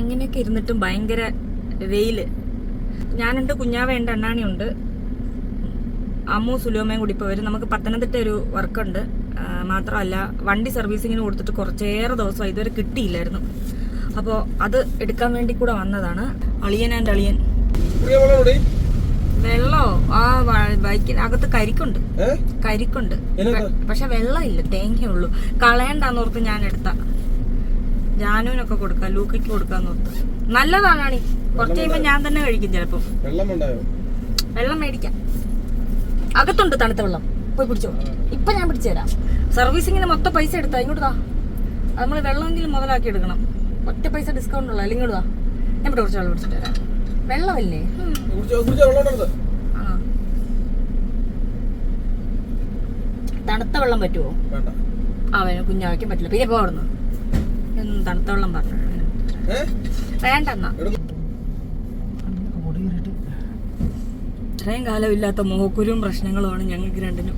എങ്ങനെയൊക്കെ ഇരുന്നിട്ടും ഭയങ്കര വെയിൽ. ഞാനുണ്ട് കുഞ്ഞാവേണ്ട ഉണ്ട് അമ്മു സുലോമയും കൂടി ഇപ്പോൾ വരും. നമുക്ക് പത്തനംതിട്ട ഒരു വർക്കുണ്ട് മാത്രമല്ല വണ്ടി സർവീസിങ്ങിന് കൊടുത്തിട്ട് കുറച്ചേറെ ദിവസം ഇതുവരെ കിട്ടിയില്ലായിരുന്നു. അപ്പോൾ അത് എടുക്കാൻ വേണ്ടി കൂടെ വന്നതാണ്. അളിയൻ ആൻഡ് അളിയൻ. വെള്ളോ? ആ ബൈക്കിന് അകത്ത് കരിക്കുണ്ട്. കരിക്കുണ്ട്. പക്ഷെ പക്ഷെ വെള്ളമില്ല തേങ്ങയുള്ളൂ കളയണ്ടെന്നോർത്ത് ഞാൻ എടുത്ത. ജാനുവിനൊക്കെ കൊടുക്കാം ലൂക്കയ്ക്ക് കൊടുക്കാൻ നോക്കാം നല്ലതാണ് കുറച്ച് കഴിയുമ്പോ ഞാൻ തന്നെ കഴിക്കും ചിലപ്പോ. വെള്ളം മേടിക്കാം. അകത്തുണ്ട് തണുത്ത വെള്ളം. പോയി പിടിച്ചോ. ഇപ്പൊ ഞാൻ പിടിച്ചു തരാം. സർവീസിങ്ങിന് മൊത്തം പൈസ എടുത്താ? ഇങ്ങോട്ട് താ അത് നമ്മൾ വെള്ളമെങ്കിലും മുതലാക്കി എടുക്കണം. ഒറ്റ പൈസ ഡിസ്കൗണ്ട് ഉള്ള. അല്ലെങ്കിൽ ഇങ്ങോട്ട് താ ഞാൻ ഇവിടെ കുറച്ച് വെള്ളം പിടിച്ചിട്ട് തരാം വെള്ളമല്ലേ? തണുത്ത വെള്ളം പറ്റുമോ ആ അവന് കുഞ്ഞാവയ്ക്കും പറ്റില്ല. പിന്നെ പോടുന്നു എന്നും തണുത്ത വെള്ളം പറഞ്ഞു വേണ്ടെന്നാ. ഇത്രയും കാലമില്ലാത്ത മോഹക്കുരും പ്രശ്നങ്ങളുമാണ് ഞങ്ങൾക്ക് രണ്ടിനും.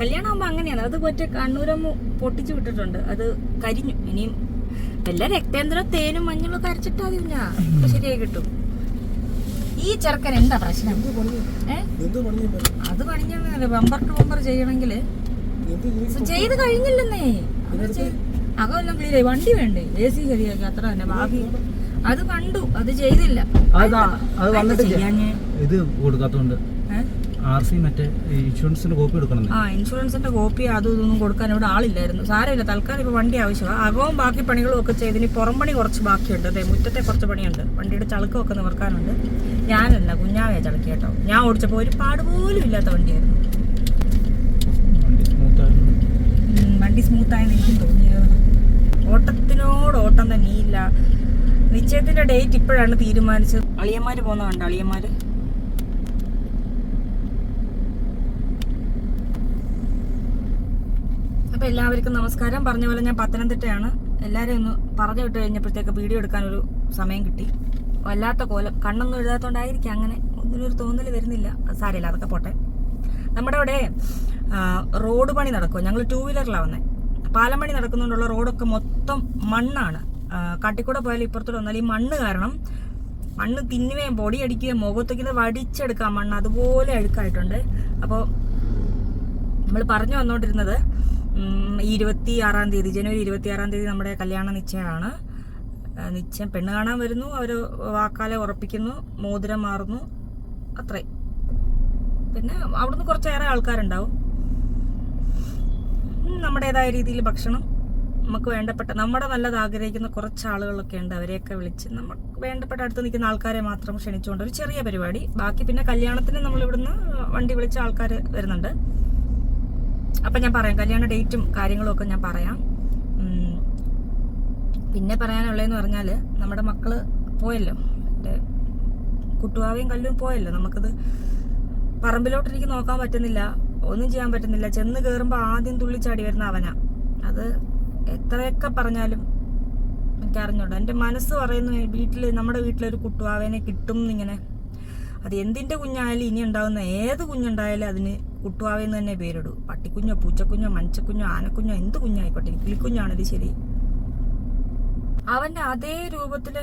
കല്യാണമാകുമ്പോൾ അങ്ങനെയാണ്. അത് മറ്റേ കണ്ണൂരമ്മ പൊട്ടിച്ചു വിട്ടിട്ടുണ്ട്. അത് കരിഞ്ഞു. ഇനിയും വല്ല രക്തേന്ദ്ര തേനും മഞ്ഞളും കരച്ചിട്ടാ അപ്പൊ ശരിയായി കിട്ടും. ഈ ചെറുക്കൻ എന്താ പ്രശ്നം? അത് പണിഞ്ഞ ബമ്പർ ടു ബമ്പർ ചെയ്യണമെങ്കിൽ? ചെയ്ത് കഴിഞ്ഞില്ലെന്നേ. അകമെല്ലാം ക്ലിയർ ആയി. വണ്ടി വേണ്ടേ? എ സി ശരിയാക്കി. അത്ര തന്നെ. ബാക്കി അത് കണ്ടു. അത് ചെയ്തില്ല. അത് വന്നിട്ട് ഇത് കൊടുക്കാത്തോണ്ട്. ഏ? ആർ സി മറ്റേ ഇൻഷുറൻസിന്റെ കോപ്പി എടുക്കണം ആ ഇൻഷുറൻസിന്റെ കോപ്പി അതും ഇതൊന്നും കൊടുക്കാൻ ഇവിടെ ആളില്ലായിരുന്നു. സാരമില്ല. തൽക്കാലം ഇപ്പൊ വണ്ടി ആവശ്യമാണ് അകവും ബാക്കി പണികളും ഒക്കെ ചെയ്തിന് പുറം പണി കുറച്ച് ബാക്കിയുണ്ട്. അതെ മുറ്റത്തെ കുറച്ച് പണിയുണ്ട്. വണ്ടിയുടെ ചളുക്കമൊക്കെ നിവർക്കാനുണ്ട് ഞാനല്ല കുഞ്ഞാവേ ചളുക്കി കേട്ടോ. ഞാൻ ഓടിച്ചപ്പോൾ ഒരു പാട് പോലും ഇല്ലാത്ത വണ്ടിയായിരുന്നു. വണ്ടി സ്മൂത്തായെന്ന് എനിക്കും തോന്നിയത്. ഓട്ടത്തിനോട് ഓട്ടം തന്നെ ഇല്ല നിശ്ചയത്തിന്റെ ഡേറ്റ് ഇപ്പോഴാണ് തീരുമാനിച്ചത്. അളിയന്മാര് പോകുന്ന കണ്ട? അളിയന്മാര്? അപ്പൊ എല്ലാവർക്കും നമസ്കാരം. പറഞ്ഞ പോലെ ഞാൻ പത്തനംതിട്ടയാണ്. എല്ലാരും ഒന്ന് പറഞ്ഞു വിട്ട് കഴിഞ്ഞപ്പോഴത്തേക്ക് വീഡിയോ എടുക്കാൻ ഒരു സമയം കിട്ടി. വല്ലാത്ത കോലം. കണ്ണൊന്നും എഴുതാത്തോണ്ടായിരിക്കും അങ്ങനെ ഒന്നിനൊരു തോന്നൽ വരുന്നില്ല. സാരമില്ല അതൊക്കെ പോട്ടെ. നമ്മുടെ അവിടെ റോഡ് പണി നടക്കും ഞങ്ങൾ ടൂ വീലറിലാണ് വന്നത് പാലം പണി നടക്കുന്നതുകൊണ്ടുള്ള റോഡൊക്കെ മൊത്തം മണ്ണാണ്. കാട്ടിക്കൂടെ പോയാൽ ഇപ്പുറത്തോട്ട് വന്നാൽ ഈ മണ്ണ് കാരണം മണ്ണ് തിന്നുകയും പൊടി അടിക്കുകയും മുഖത്തേക്ക് വടിച്ചെടുക്കാം മണ്ണ് അതുപോലെ അഴുക്കായിട്ടുണ്ട്. അപ്പോൾ നമ്മൾ പറഞ്ഞു വന്നുകൊണ്ടിരുന്നത് ഇരുപത്തി ആറാം തീയതി ജനുവരി ഇരുപത്തി ആറാം തീയതി നമ്മുടെ കല്യാണ നിശ്ചയമാണ്. നിശ്ചയം പെണ്ണ് കാണാൻ വരുന്നു അവർ വാക്കാലെ ഉറപ്പിക്കുന്നു മോതിരം മാറുന്നു അത്രയും. പിന്നെ അവിടുന്ന് കുറച്ചേറെ ആൾക്കാരുണ്ടാവും. നമ്മുടേതായ രീതിയിൽ ഭക്ഷണം നമുക്ക് വേണ്ടപ്പെട്ട നമ്മുടെ നല്ലത് ആഗ്രഹിക്കുന്ന കുറച്ച് ആളുകളൊക്കെ ഉണ്ട്. അവരെയൊക്കെ വിളിച്ച് നമുക്ക് വേണ്ടപ്പെട്ട അടുത്ത് നിൽക്കുന്ന ആൾക്കാരെ മാത്രം ക്ഷണിച്ചുകൊണ്ട് ഒരു ചെറിയ പരിപാടി. ബാക്കി പിന്നെ കല്യാണത്തിന് നമ്മൾ ഇവിടുന്ന് വണ്ടി വിളിച്ച ആൾക്കാർ വരുന്നുണ്ട്. അപ്പം ഞാൻ പറയാം കല്യാണ ഡേറ്റും കാര്യങ്ങളും ഒക്കെ ഞാൻ പറയാം. പിന്നെ പറയാനുള്ളതെന്ന് പറഞ്ഞാൽ നമ്മുടെ മക്കൾ പോയല്ലോ. കുട്ടുവാവയും കല്ലും പോയല്ലോ. നമുക്കത് പറമ്പിലോട്ടെനിക്ക് നോക്കാൻ പറ്റുന്നില്ല. ഒന്നും ചെയ്യാൻ പറ്റുന്നില്ല. ചെന്ന് കയറുമ്പോൾ ആദ്യം തുള്ളിച്ചാടി വരുന്ന അവനാ. അത് എത്രയൊക്കെ പറഞ്ഞാലും എനിക്ക് അറിഞ്ഞൂടാ എന്റെ മനസ്സ് പറയുന്നു വീട്ടിൽ നമ്മുടെ വീട്ടിലൊരു കുട്ടുവാവേനെ കിട്ടും എന്നിങ്ങനെ അത് എന്തിന്റെ കുഞ്ഞായാലും ഇനി ഉണ്ടാകുന്ന ഏത് കുഞ്ഞുണ്ടായാലും അതിന് കുട്ടുവാവെന്ന് തന്നെ പേരിടൂ. പട്ടിക്കുഞ്ഞോ പൂച്ചക്കുഞ്ഞോ മഞ്ചക്കുഞ്ഞോ ആനക്കുഞ്ഞോ എന്ത് കുഞ്ഞായിക്കോട്ടെ കിളിക്കുഞ്ഞാണത് ശരി. അവന്റെ അതേ രൂപത്തിൽ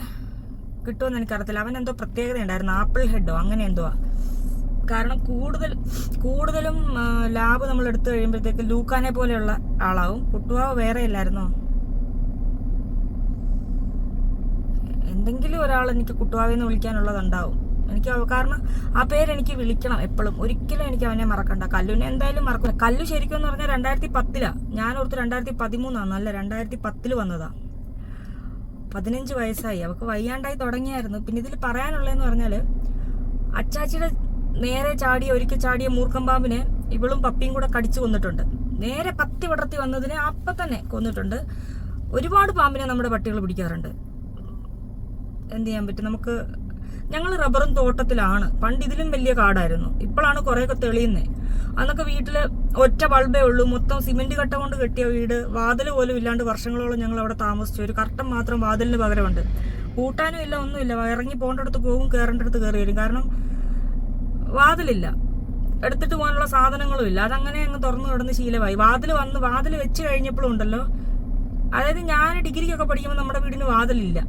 കിട്ടുമെന്ന് എനിക്കറിയത്തില്ല. അവൻ എന്തോ പ്രത്യേകത ഉണ്ടായിരുന്നു ആപ്പിൾ ഹെഡോ അങ്ങനെ എന്തോ കാരണം കൂടുതൽ കൂടുതലും ലാബ് നമ്മൾ എടുത്തു കഴിയുമ്പോഴത്തേക്ക് ലൂക്കാനെ പോലെയുള്ള ആളാവും. കുട്ടുവാവ് വേറെ ഇല്ലായിരുന്നോ? എന്തെങ്കിലും ഒരാൾ എനിക്ക് കുട്ടുവാവെന്ന് വിളിക്കാനുള്ളതുണ്ടാവും. എനിക്ക് കാരണം ആ പേര് എനിക്ക് വിളിക്കണം എപ്പോഴും. ഒരിക്കലും എനിക്ക് അവനെ മറക്കണ്ട. കല്ലുവിനെ എന്തായാലും മറക്കണം കല്ലു ശരിക്കും എന്ന് പറഞ്ഞാൽ രണ്ടായിരത്തി പത്തിലാണ് ഞാൻ ഓർത്ത് രണ്ടായിരത്തി പതിമൂന്നാണ് അല്ല രണ്ടായിരത്തി പത്തിൽ വന്നതാ. പതിനഞ്ച് വയസ്സായി. അവൾക്ക് വയ്യാണ്ടായി തുടങ്ങിയായിരുന്നു. പിന്നെ ഇതിൽ പറയാനുള്ളതെന്ന് പറഞ്ഞാൽ അച്ചാച്ചിയുടെ നേരെ ചാടിയ ഒരിക്കൽ ചാടിയ മൂർഖം പാമ്പിനെ ഇവളും പപ്പിയും കൂടെ കടിച്ചു കൊന്നിട്ടുണ്ട്. നേരെ പത്തി വിടർത്തി വന്നതിനെ അപ്പൊ തന്നെ കൊന്നിട്ടുണ്ട്. ഒരുപാട് പാമ്പിനെ നമ്മുടെ പട്ടികൾ പിടിക്കാറുണ്ട്. എന്ത് ചെയ്യാൻ പറ്റും? നമുക്ക് ഞങ്ങൾ റബ്ബറും തോട്ടത്തിലാണ്. പണ്ട് ഇതിലും വലിയ കാടായിരുന്നു. ഇപ്പോഴാണ് കുറേയൊക്കെ തെളിയുന്നത് അന്നൊക്കെ വീട്ടിൽ ഒറ്റ ബൾബേ ഉള്ളൂ. മൊത്തം സിമെന്റ് കട്ട കൊണ്ട് കെട്ടിയ വീട്. വാതിൽ പോലും ഇല്ലാണ്ട് വർഷങ്ങളോളം ഞങ്ങൾ അവിടെ താമസിച്ചു. ഒരു കർട്ടൻ മാത്രം വാതിലിന് പകരമുണ്ട്. കൂട്ടാനും ഇല്ല ഒന്നുമില്ല. ഇറങ്ങി പോകേണ്ടടുത്ത് പോകും കയറേണ്ടടുത്ത് കയറി വരും. കാരണം വാതിലില്ല. എടുത്തിട്ട് പോകാനുള്ള സാധനങ്ങളും ഇല്ല. അതങ്ങനെ അങ്ങ് തുറന്നു കിടന്ന് ശീലമായി. വാതിൽ വന്ന് വാതിൽ വെച്ച് കഴിഞ്ഞപ്പോഴും ഉണ്ടല്ലോ. അതായത് ഞാൻ ഡിഗ്രിക്കൊക്കെ പഠിക്കുമ്പോൾ നമ്മുടെ വീടിന് വാതിലില്ല.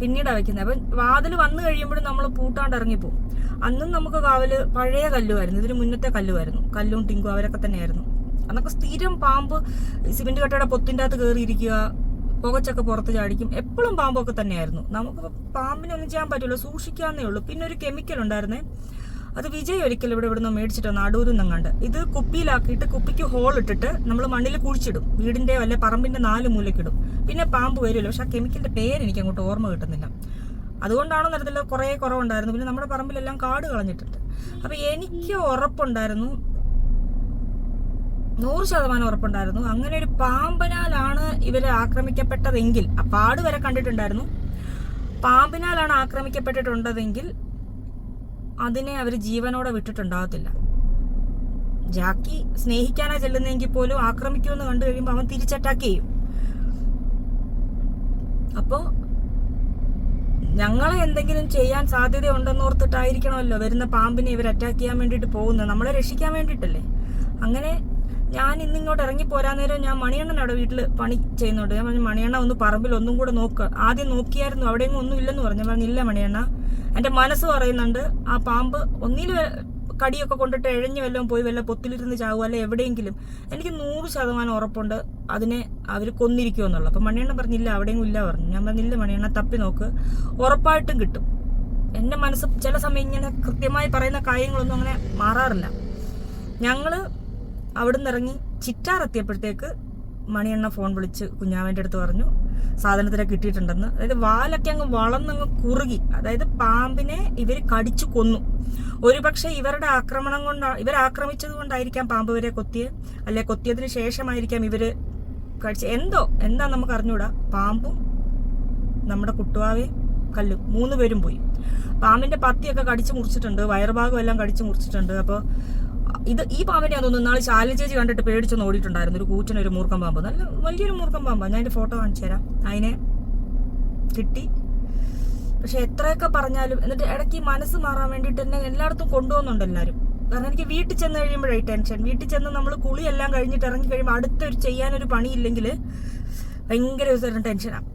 പിന്നീടാണ് വെക്കുന്നത് അപ്പം വാതിൽ വന്നു കഴിയുമ്പോഴും നമ്മൾ പൂട്ടാണ്ട് ഇറങ്ങിപ്പോവും. അന്നും നമുക്ക് കാവൽ പഴയ കല്ലുമായിരുന്നു ഇതിന് മുന്നത്തെ കല്ലുമായിരുന്നു കല്ലും ടിങ്കും അവരൊക്കെ തന്നെയായിരുന്നു. അന്നൊക്കെ സ്ഥിരം പാമ്പ് സിമെന്റ് കട്ടയുടെ പൊത്തിന്റെ അകത്ത് കയറിയിരിക്കുക പുകച്ചൊക്കെ പുറത്ത് ചാടിക്കും. എപ്പോഴും പാമ്പൊക്കെ തന്നെയായിരുന്നു. നമുക്ക് പാമ്പിനൊന്നും ചെയ്യാൻ പറ്റില്ല. സൂക്ഷിക്കാന്നേ ഉള്ളൂ. പിന്നെ ഒരു കെമിക്കൽ ഉണ്ടായിരുന്നേ. അത് വിജയ് ഒരിക്കലും ഇവിടെ ഇവിടുന്ന് മേടിച്ചിട്ട് നാടൂരിൽ നിന്നങ്ങാണ്ട് ഇത് കുപ്പിയിലാക്കിയിട്ട് കുപ്പിക്ക് ഹോൾ ഇട്ടിട്ട് നമ്മൾ മണ്ണിൽ കുഴിച്ചിടും. വീടിന്റെ വല്ല പറമ്പിന്റെ നാല് മൂലക്കിടും. പിന്നെ പാമ്പ് വരുമല്ലോ. പക്ഷെ ആ കെമിക്കലിന്റെ പേര് എനിക്ക് അങ്ങോട്ട് ഓർമ്മ കിട്ടുന്നില്ല. അതുകൊണ്ടാണോ നടത്തില്ല കുറേ കുറവുണ്ടായിരുന്നു. പിന്നെ നമ്മുടെ പറമ്പിലെല്ലാം കാട് കളഞ്ഞിട്ടുണ്ട്. അപ്പൊ എനിക്ക് ഉറപ്പുണ്ടായിരുന്നു. നൂറ് ശതമാനം ഉറപ്പുണ്ടായിരുന്നു. അങ്ങനെ ഒരു പാമ്പിനാലാണ് ഇവരെ ആക്രമിക്കപ്പെട്ടതെങ്കിൽ ആ പാട് വരെ കണ്ടിട്ടുണ്ടായിരുന്നു. പാമ്പിനാലാണ് ആക്രമിക്കപ്പെട്ടിട്ടുണ്ടതെങ്കിൽ അതിനെ അവർ ജീവനോടെ വിട്ടിട്ടുണ്ടാകത്തില്ല. ജാക്കി സ്നേഹിക്കാനാ ചെല്ലുന്നെങ്കിൽ പോലും ആക്രമിക്കുമെന്ന് കണ്ടു കഴിയുമ്പോൾ അവൻ തിരിച്ചറ്റാക്ക് ചെയ്യും. അപ്പോ ഞങ്ങളെ എന്തെങ്കിലും ചെയ്യാൻ സാധ്യത ഉണ്ടെന്നോർത്തിട്ടായിരിക്കണമല്ലോ വരുന്ന പാമ്പിനെ ഇവർ അറ്റാക്ക് ചെയ്യാൻ വേണ്ടിയിട്ട് പോകുന്നത്. നമ്മളെ രക്ഷിക്കാൻ വേണ്ടിയിട്ടല്ലേ? അങ്ങനെ ഞാൻ ഇന്നിങ്ങോട്ട് ഇറങ്ങി പോരാൻ നേരം ഞാൻ മണിയണ്ണൻ അവിടെ വീട്ടിൽ പണി ചെയ്യുന്നുണ്ട്. ഞാൻ പറഞ്ഞു മണിയണ്ണ ഒന്ന് പറമ്പിൽ ഒന്നും കൂടെ നോക്കുക ആദ്യം നോക്കിയായിരുന്നു അവിടെയെങ്കിലും ഒന്നും ഇല്ലെന്ന് പറഞ്ഞു. ഞാൻ പറഞ്ഞു ഇല്ല മണിയണ്ണ എന്റെ മനസ്സ് പറയുന്നുണ്ട് ആ പാമ്പ് ഒന്നിൽ കടിയൊക്കെ കൊണ്ടിട്ട് എഴഞ്ഞു വല്ലതും പോയി വല്ല പൊത്തിലിരുന്ന് ചാവുക അല്ലെ എവിടെയെങ്കിലും. എനിക്ക് നൂറ് ശതമാനം ഉറപ്പുണ്ട് അതിനെ അവർ കൊന്നിരിക്കുമെന്നുള്ളു അപ്പം മണിയണ്ണ പറഞ്ഞില്ല അവിടെയെങ്കിലും ഇല്ല പറഞ്ഞു. ഞാൻ പറഞ്ഞില്ല മണിയണ്ണ തപ്പി നോക്ക്. ഉറപ്പായിട്ടും കിട്ടും. എന്റെ മനസ്സ് ചില സമയം ഇങ്ങനെ കൃത്യമായി പറയുന്ന കാര്യങ്ങളൊന്നും അങ്ങനെ മാറാറില്ല. ഞങ്ങൾ അവിടുന്ന് ഇറങ്ങി ചിറ്റാറെത്തിയപ്പോഴത്തേക്ക് മണിയണ്ണ ഫോൺ വിളിച്ച് കുഞ്ഞാവന്റെ അടുത്ത് പറഞ്ഞു സാധനത്തിനെ കിട്ടിയിട്ടുണ്ടെന്ന്. അതായത് വാലൊക്കെ അങ്ങ് വളർന്നങ്ങ് കുറുകി അതായത് പാമ്പിനെ ഇവർ കടിച്ചു കൊന്നു. ഒരുപക്ഷെ ഇവരുടെ ആക്രമണം കൊണ്ട് ഇവർ ആക്രമിച്ചത് കൊണ്ടായിരിക്കാം പാമ്പ് വരെ കൊത്തിയത് അല്ലെ കൊത്തിയതിന് ശേഷമായിരിക്കാം ഇവർ കടിച്ച് എന്തോ എന്താ നമുക്ക് അറിഞ്ഞൂടാ? പാമ്പും നമ്മുടെ കുട്ടുവാവേ കല്ലും മൂന്ന് പേരും പോയി. പാമ്പിന്റെ പത്തിയൊക്കെ കടിച്ചു മുറിച്ചിട്ടുണ്ട് വയറുഭാഗം എല്ലാം കടിച്ചു മുറിച്ചിട്ടുണ്ട്. അപ്പോൾ ഇത് ഈ പാമ്പിനെ തോന്നുന്നു നാളെ ചാലഞ്ച് ചേച്ചി കണ്ടിട്ട് പേടിച്ചൊന്ന് ഓടിയിട്ടുണ്ടായിരുന്നു. ഒരു കൂച്ചൻ ഒരു മൂർക്കം പാമ്പ്. നല്ല വലിയൊരു മൂർഖം പാമ്പാണ് ഞാൻ അതിന്റെ ഫോട്ടോ കാണിച്ചു തരാം. അതിനെ കിട്ടി. പക്ഷെ എത്രയൊക്കെ പറഞ്ഞാലും എന്നിട്ട് ഇടയ്ക്ക് മനസ്സ് മാറാൻ വേണ്ടിയിട്ട് എന്നെ എല്ലായിടത്തും കൊണ്ടുപോകുന്നുണ്ട് എല്ലാവരും കാരണം എനിക്ക് വീട്ടിൽ ചെന്ന് കഴിയുമ്പോഴേ ടെൻഷൻ. വീട്ടിൽ ചെന്ന് നമ്മൾ കുളിയെല്ലാം കഴിഞ്ഞിട്ട് ഇറങ്ങി കഴിയുമ്പോൾ അടുത്തൊരു ചെയ്യാനൊരു പണിയില്ലെങ്കിൽ ഭയങ്കര ദിവസം ടെൻഷനാണ്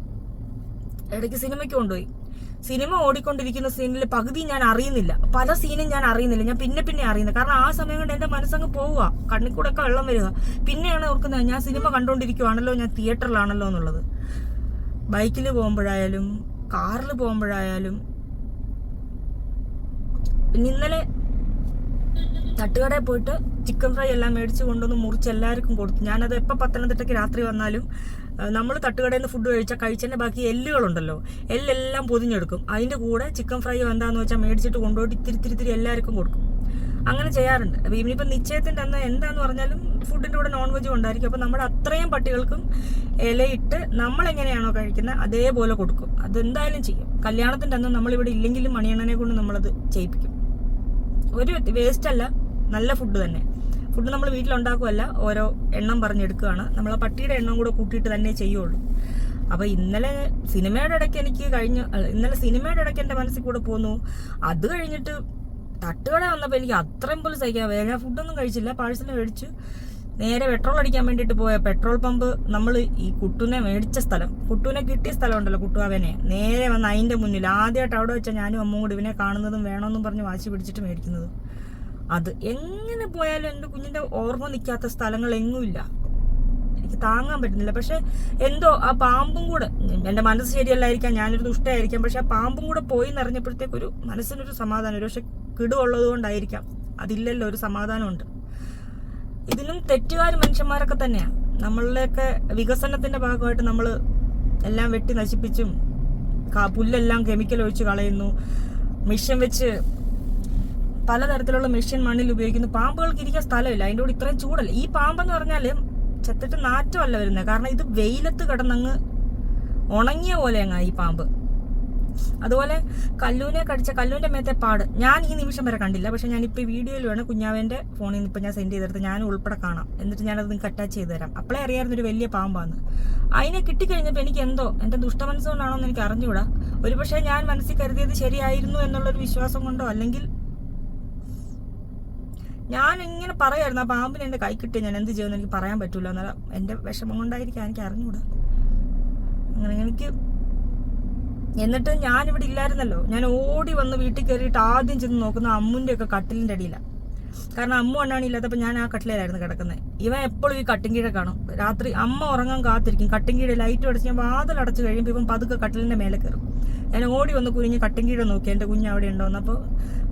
ഇടയ്ക്ക് സിനിമയ്ക്ക് കൊണ്ടുപോയി. സിനിമ ഓടിക്കൊണ്ടിരിക്കുന്ന സീനിൽ പകുതി ഞാൻ അറിയുന്നില്ല. പല സീനും ഞാൻ അറിയുന്നില്ല. ഞാൻ പിന്നെ പിന്നെ അറിയുന്നത്. കാരണം ആ സമയം കൊണ്ട് എന്റെ മനസ്സങ്ങ് പോവുക. കണ്ണിൽ കൂടെ ഒക്കെ വെള്ളം വരിക. പിന്നെയാണ് ഓർക്കുന്നത് ഞാൻ സിനിമ കണ്ടുകൊണ്ടിരിക്കുവാണല്ലോ ഞാൻ തിയേറ്ററിലാണല്ലോ എന്നുള്ളത്. ബൈക്കിൽ പോകുമ്പോഴായാലും കാറിൽ പോകുമ്പോഴായാലും പിന്നെ ഇന്നലെ തട്ടുകടയിൽ പോയിട്ട് ചിക്കൻ ഫ്രൈ എല്ലാം മേടിച്ച് കൊണ്ടുവന്ന് മുറിച്ച് എല്ലാവർക്കും കൊടുത്തു. ഞാനത് എപ്പോൾ പത്തനംതിട്ടയ്ക്ക് രാത്രി വന്നാലും നമ്മൾ തട്ടുകടയിൽ നിന്ന് ഫുഡ് കഴിച്ചാൽ കഴിച്ചതിന്റെ ബാക്കി എല്ലുകളുണ്ടല്ലോ. എല്ലെല്ലാം പൊതിഞ്ഞെടുക്കും. അതിന്റെ കൂടെ ചിക്കൻ ഫ്രൈ എന്താന്ന് വെച്ചാൽ മേടിച്ചിട്ട് കൊണ്ടുപോയിട്ട് ഇത്തിരി ഇത്തിരി ഇത്തിരി എല്ലാവർക്കും കൊടുക്കും. അങ്ങനെ ചെയ്യാറുണ്ട്. അപ്പോൾ ഇനിയിപ്പോൾ നിശ്ചയത്തിന്റെ അന്ന് എന്താന്ന് പറഞ്ഞാലും ഫുഡിന്റെ കൂടെ നോൺ വെജും ഉണ്ടായിരിക്കും. അപ്പോൾ നമ്മുടെ അത്രയും പട്ടികൾക്കും ഇലയിട്ട് നമ്മളെങ്ങനെയാണോ കഴിക്കുന്നത് അതേപോലെ കൊടുക്കും. അതെന്തായാലും ചെയ്യും. കല്യാണത്തിന്റെ അന്ന് നമ്മളിവിടെ ഇല്ലെങ്കിലും മണിയണ്ണനെ കൊണ്ട് നമ്മളത് ചെയ്യിപ്പിക്കും. ഒരു വേസ്റ്റ് അല്ല നല്ല ഫുഡ് തന്നെ. ഫുഡ് നമ്മൾ വീട്ടിലുണ്ടാക്കുമല്ല ഓരോ എണ്ണം പറഞ്ഞെടുക്കുകയാണ്. നമ്മൾ ആ പട്ടിയുടെ എണ്ണം കൂടെ കൂട്ടിയിട്ട് തന്നെ ചെയ്യുള്ളൂ. അപ്പൊ ഇന്നലെ സിനിമയുടെ ഇടയ്ക്ക് എനിക്ക് കഴിഞ്ഞ ഇന്നലെ സിനിമയുടെ ഇടയ്ക്ക് എന്റെ മനസ്സിൽ കൂടെ പോന്നു. അത് കഴിഞ്ഞിട്ട് തട്ടുകട വന്നപ്പോൾ എനിക്ക് അത്രയും പോലും സഹിക്കാൻ വേറെ ഫുഡൊന്നും കഴിച്ചില്ല. പാഴ്സൽ മേടിച്ചു നേരെ പെട്രോൾ അടിക്കാൻ വേണ്ടിയിട്ട് പോയ പെട്രോൾ പമ്പ് നമ്മൾ ഈ കുട്ടുനെ മേടിച്ച സ്ഥലം. കുട്ടുവിനെ കിട്ടിയ സ്ഥലം ഉണ്ടല്ലോ കുട്ടുവാവനെ നേരെ വന്ന് അതിന്റെ മുന്നിൽ. ആദ്യമായിട്ട് അവിടെ വെച്ചാൽ ഞാനും അമ്മയും കൂടി ഇവനെ കാണുന്നതും വേണമെന്നും പറഞ്ഞ് വാശി പിടിച്ചിട്ട് മേടിക്കുന്നതും. അത് എങ്ങനെ പോയാലും എന്റെ കുഞ്ഞിന്റെ ഓർമ്മ നിൽക്കാത്ത സ്ഥലങ്ങൾ എങ്ങുമില്ല എനിക്ക് താങ്ങാൻ പറ്റുന്നില്ല. പക്ഷെ എന്തോ ആ പാമ്പും കൂടെ എന്റെ മനസ്സ് ശരിയല്ലായിരിക്കാം ഞാനൊരു ദുഷ്ടയായിരിക്കാം പക്ഷെ ആ പാമ്പും കൂടെ പോയി നിറഞ്ഞപ്പോഴത്തേക്കൊരു മനസ്സിനൊരു സമാധാനം ഒരു പക്ഷെ കിടുവുള്ളത് കൊണ്ടായിരിക്കാം അതില്ലല്ലോ ഒരു സമാധാനമുണ്ട്. ഇതിനും തെറ്റുകാർ മനുഷ്യന്മാരൊക്കെ തന്നെയാണ് നമ്മളുടെയൊക്കെ വികസനത്തിന്റെ ഭാഗമായിട്ട് നമ്മൾ എല്ലാം വെട്ടി നശിപ്പിച്ചും പുല്ലെല്ലാം കെമിക്കൽ ഒഴിച്ച് കളയുന്നു. മിഷൻ വെച്ച് പലതരത്തിലുള്ള മെഷീൻ മണ്ണിൽ ഉപയോഗിക്കുന്നു. പാമ്പുകൾക്ക് ഇരിക്കാൻ സ്ഥലമില്ല. അതിന്റെ കൂടെ ഇത്രയും ചൂടല്ല? ഈ പാമ്പെന്ന് പറഞ്ഞാൽ ചെത്തിട്ട് നാറ്റമല്ല വരുന്നത്. കാരണം ഇത് വെയിലത്ത് കിടന്നങ്ങ് ഉണങ്ങിയ പോലെ അങ്ങ് ഈ പാമ്പ്. അതുപോലെ കല്ലൂനെ കടിച്ച കല്ലൂന്റെ മേത്തെ പാട്. ഞാൻ ഈ നിമിഷം വരെ കണ്ടില്ല. പക്ഷെ ഇപ്പൊ വീഡിയോയിൽ വേണം കുഞ്ഞാവേന്റെ ഫോണിൽ നിന്ന് ഇപ്പൊ ഞാൻ സെൻഡ് ചെയ്തെടുത്ത് ഞാൻ ഉൾപ്പെടെ കാണാം. എന്നിട്ട് ഞാനത് നിങ്ങൾക്ക് അറ്റാച്ച് ചെയ്ത് തരാം. അപ്പോഴേ അറിയാമായിരുന്നു ഒരു വലിയ പാമ്പാന്ന്. അതിനെ കിട്ടിക്കഴിഞ്ഞപ്പോൾ എനിക്ക് എന്തോ എന്റെ ദുഷ്ടമനസ്സുകൊണ്ടാണോ എന്ന് എനിക്ക് അറിഞ്ഞുകൂടാ. ഒരുപക്ഷെ ഞാൻ മനസ്സിൽ കരുതിയത് ശരിയായിരുന്നു എന്നുള്ളൊരു വിശ്വാസം കൊണ്ടോ അല്ലെങ്കിൽ ഞാൻ ഇങ്ങനെ പറയായിരുന്നു ആ പാമ്പിന് എന്റെ കൈ കിട്ടി ഞാൻ എന്ത് ചെയ്യുമെന്ന് എനിക്ക് പറയാൻ പറ്റൂല എന്നാൽ എന്റെ വിഷമം കൊണ്ടായിരിക്കും എനിക്ക് അറിഞ്ഞൂടാ അങ്ങനെ എനിക്ക് എന്നിട്ട് ഞാനിവിടെ ഇല്ലായിരുന്നല്ലോ. ഞാൻ ഓടി വന്ന് വീട്ടിൽ കയറിയിട്ട് ആദ്യം ചെന്ന് നോക്കുന്ന അമ്മുന്റെ ഒക്കെ കട്ടിലിന്റെ അടിയിലാണ് കാരണം അമ്മ കൊണ്ടാണ് ഇല്ലാത്തപ്പോൾ ഞാൻ ആ കട്ടിലായിരുന്നു കിടക്കുന്നത് ഇവൻ എപ്പോഴും ഈ കട്ടിൻ കീഴ കാണും. രാത്രി അമ്മ ഉറങ്ങാൻ കാത്തിരിക്കും. കട്ടിൻ കീഴ ലൈറ്റ് അടച്ച് ഞാൻ വാതിൽ അടച്ചു കഴിയുമ്പോൾ ഇവൻ പതുക്കെ കട്ടിലിന്റെ മേലെ കയറും. ഞാൻ ഓടി വന്ന് കുഞ്ഞ് കട്ടിൻ കീഴ നോക്കി. എന്റെ കുഞ്ഞ് അവിടെ ഉണ്ടോന്ന് അപ്പോൾ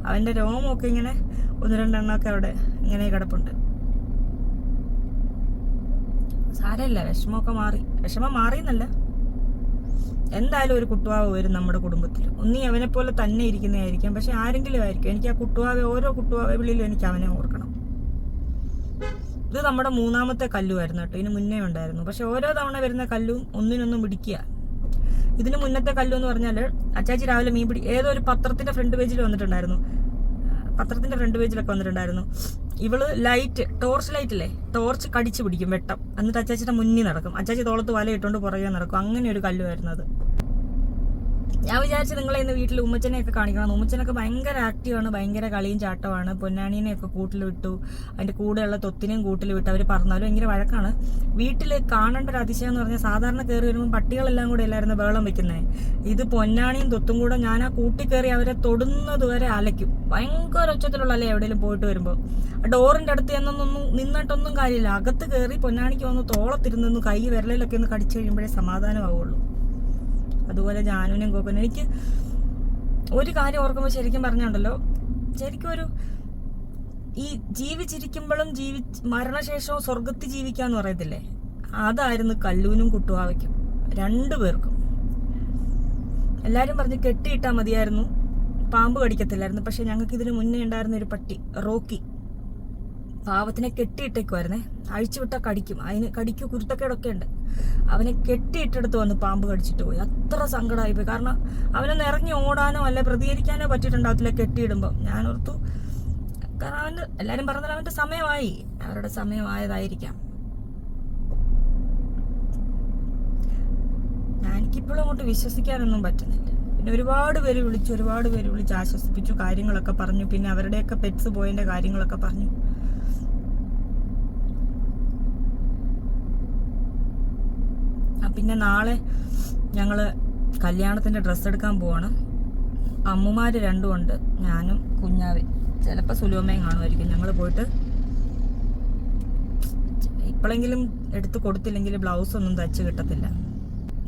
അവന്റെ രോമമൊക്കെ ഇങ്ങനെ ഒന്ന് രണ്ടെണ്ണമൊക്കെ അവിടെ ഇങ്ങനെ കിടപ്പുണ്ട്. സാരമില്ല വിഷമമൊക്കെ മാറി. വിഷമം മാറിയെന്നല്ല. എന്തായാലും ഒരു കുട്ടുവാവ് വരും നമ്മുടെ കുടുംബത്തിൽ. ഒന്നീ അവനെ പോലെ തന്നെ ഇരിക്കുന്നതായിരിക്കും. പക്ഷെ ആരെങ്കിലും ആയിരിക്കും. എനിക്ക് ആ കുട്ടുവാവെ ഓരോ കുട്ടുവാവെ വിളിയിലും എനിക്ക് അവനെ ഓർക്കണം. ഇത് നമ്മുടെ മൂന്നാമത്തെ കല്ലുമായിരുന്നു കേട്ടോ. ഇതിന് മുന്നേ ഉണ്ടായിരുന്നു. പക്ഷെ ഓരോ തവണ വരുന്ന കല്ലും ഒന്നിനൊന്നും പിടിക്കുക ഇതിന് മുന്നത്തെ കല്ലു എന്ന് പറഞ്ഞാൽ അച്ചാച്ചി രാവിലെ മീൻ പിടി ഏതോ ഒരു പത്രത്തിന്റെ ഫ്രണ്ട് പേജിൽ വന്നിട്ടുണ്ടായിരുന്നു. പത്രത്തിന്റെ ഫ്രണ്ട് പേജിലൊക്കെ വന്നിട്ടുണ്ടായിരുന്നു. ഇവൾ ലൈറ്റ് ടോർച്ച് ലൈറ്റ് അല്ലേ ടോർച്ച് കടിച്ചു പിടിക്കും വെട്ടം. എന്നിട്ട് അച്ചാച്ചിയുടെ മുന്നിൽ നടക്കും. അച്ചാച്ചി തോളത്ത് വല ഇട്ടുകൊണ്ട് പുറകെ നടക്കും. അങ്ങനെ ഒരു കല്ലുമായിരുന്നു അത്. ഞാൻ വിചാരിച്ചു നിങ്ങളെ ഇന്ന് വീട്ടിൽ ഉമ്മച്ചനെയൊക്കെ കാണിക്കണം. ഉമ്മച്ചനൊക്കെ ഭയങ്കര ആക്റ്റീവാണ് ഭയങ്കര കളിയും ചാട്ടമാണ് പൊന്നാനീനെയൊക്കെ കൂട്ടിൽ വിട്ടു. അതിന്റെ കൂടെയുള്ള തൊത്തിനെയും കൂട്ടിൽ വിട്ടു. അവർ പറഞ്ഞാലും ഭയങ്കര വഴക്കാണ്. വീട്ടിൽ കാണേണ്ട ഒരു അതിശയം എന്ന് പറഞ്ഞാൽ സാധാരണ കയറി വരുമ്പോൾ പട്ടികളെല്ലാം കൂടെ എല്ലായിരുന്നു ബഹളം വെക്കുന്നത് ഇത് പൊന്നാണിയും തൊത്തും കൂടെ ഞാൻ ആ കൂട്ടി കയറി അവരെ തൊടുന്നത് വരെ അലയ്ക്കും. ഭയങ്കര ഉച്ചത്തിലുള്ള അല്ലേ എവിടെയെങ്കിലും പോയിട്ട് വരുമ്പോൾ ഡോറിന്റെ അടുത്ത് എന്നൊന്നും നിന്നിട്ടൊന്നും കാര്യമില്ല. അകത്ത് കയറി പൊന്നാണിക്ക് വന്ന് തോളത്തിരുന്നു കൈ വിരലിലൊക്കെ ഒന്ന് കടിച്ചു കഴിയുമ്പോഴേ സമാധാനമാവുള്ളൂ. അതുപോലെ ജാനുവിനും ഗോപനും എനിക്ക് ഒരു കാര്യം ഓർക്കുമ്പോൾ ശരിക്കും പറഞ്ഞുണ്ടല്ലോ ശരിക്കും ഒരു ഈ ജീവിച്ചിരിക്കുമ്പോഴും ജീവി മരണശേഷവും സ്വർഗത്തിൽ ജീവിക്കാന്ന് പറയത്തില്ലേ? അതായിരുന്നു കല്ലൂനും കുട്ടുവാവയ്ക്കും രണ്ടുപേർക്കും എല്ലാവരും പറഞ്ഞ് കെട്ടിയിട്ടാ മതിയായിരുന്നു പാമ്പ് കടിക്കത്തില്ലായിരുന്നു പക്ഷെ ഞങ്ങൾക്ക് ഇതിന് മുന്നേ ഉണ്ടായിരുന്ന ഒരു പട്ടി റോക്കി. പാവത്തിനെ കെട്ടിയിട്ടേക്കുമായിരുന്നേ അഴിച്ചുവിട്ട കടിക്കും. അതിന് കടിക്കൂ കുരുത്തക്കേടൊക്കെ ഉണ്ട്. അവനെ കെട്ടിയിട്ടെടുത്ത് വന്ന് പാമ്പ് കടിച്ചിട്ട് പോയി. അത്ര സങ്കടമായി പോയി. കാരണം അവനൊന്ന് ഇറങ്ങി ഓടാനോ അല്ലെ പ്രതികരിക്കാനോ പറ്റിയിട്ടുണ്ടാവത്തില്ല കെട്ടിയിടുമ്പോൾ ഞാൻ ഓർത്തു കാരണം അവന്റെ എല്ലാവരും പറഞ്ഞാൽ അവന്റെ സമയമായി. അവരുടെ സമയമായതായിരിക്കാം. എനിക്കിപ്പോഴും അങ്ങോട്ട് വിശ്വസിക്കാനൊന്നും പറ്റുന്നില്ല. പിന്നെ ഒരുപാട് പേര് വിളിച്ചു ഒരുപാട് പേര് വിളിച്ച് ആശ്വസിപ്പിച്ചു കാര്യങ്ങളൊക്കെ പറഞ്ഞു. പിന്നെ അവരുടെയൊക്കെ പെറ്റ്സ് പോയതിന്റെ കാര്യങ്ങളൊക്കെ പറഞ്ഞു ആ, പിന്നെ നാളെ ഞങ്ങൾ കല്യാണത്തിന്റെ ഡ്രസ്സ് എടുക്കാൻ പോവാണ്. അമ്മമാർ രണ്ടും ഉണ്ട്. ഞാനും കുഞ്ഞാവി. ചിലപ്പോൾ സുലോമയും കാണുമായിരിക്കും. ഞങ്ങൾ പോയിട്ട് ഇപ്പോഴെങ്കിലും എടുത്ത് കൊടുത്തില്ലെങ്കിൽ ബ്ലൗസ് ഒന്നും തച്ച് കിട്ടത്തില്ല.